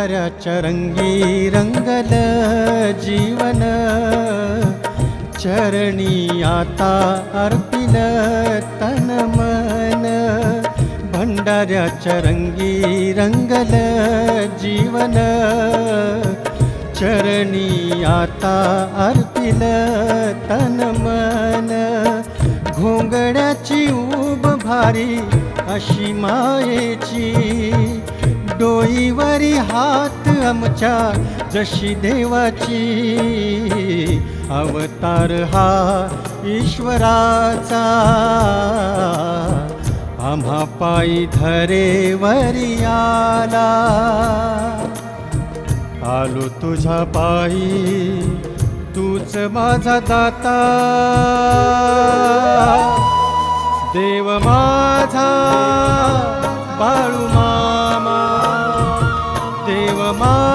भंडाऱ्याच्या रंगी रंगल जीवन चरणी आता अर्पिल तन मन भंडाऱ्याच्या रंगी रंगल जीवन चरणी आता अर्पिल तन मन घोंगड्याची उब भारी अशी मायेची डोईवरी हात आमच्या जशी देवाची. अवतार हा ईश्वराचा. आम्हा पायी धरेवरी आला. आलो तुझ्या पायी तूच माझा दाता. देव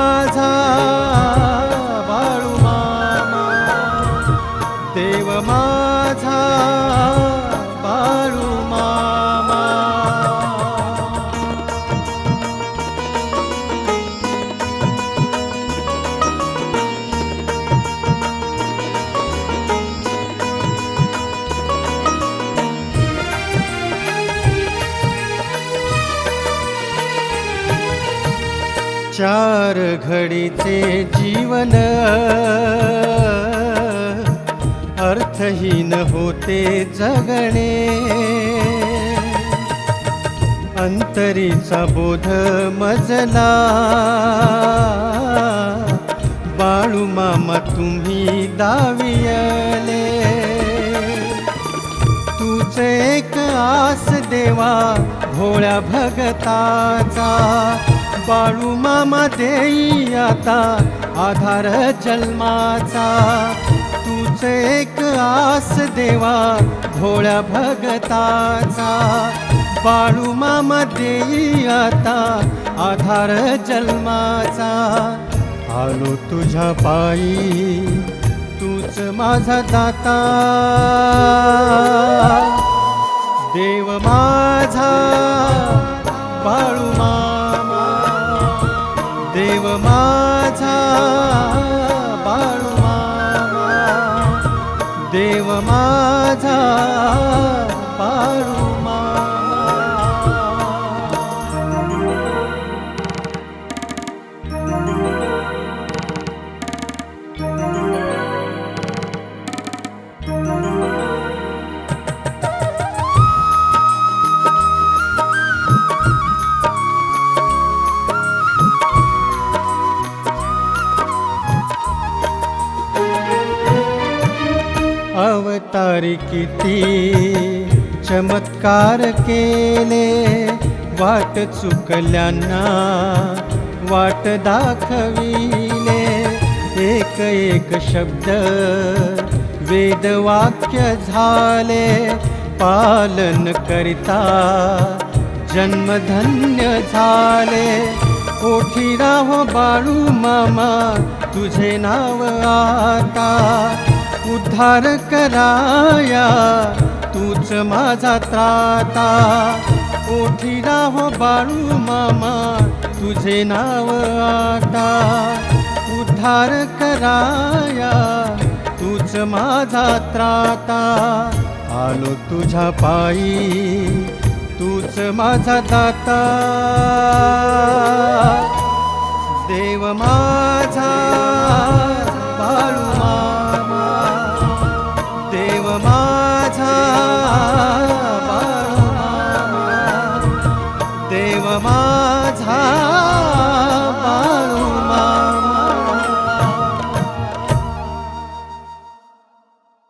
चार घडीचे जीवन. अर्थहीन होते जगणे. अंतरीचा बोध मजला. बाळू मामा तुम्ही दावियले. तूच एक आस देवा भोळ्या भगताचा. बाळू मामा देई आता. आधार जन्माचा. तूच एक आस देवा भोळ्या भगताचा. बाळू मामा देई आता आधार जन्माचा. आलो तुझ्या पायी तूच माझा दाता. देव माझा बाळू मा देव माझा बाळू मामा. देव माझा बाळू मामा. अवतारी किती चमत्कार केले. वाट चुकल्यांना वाट दाखविले. एक एक शब्द वेदवाक्य झाले. पालन करिता जन्मधन्य झाले. ओठी राहो बाळू मामा तुझे नाव आता उद्धार कराया तूच माझा त्राता. ओठी राहो बाळू मामा तुझे नाव आता. उद्धार कराया तूच माझा त्राता. आलो तुझ्या पायी तूच माझा दाता. देव मा धा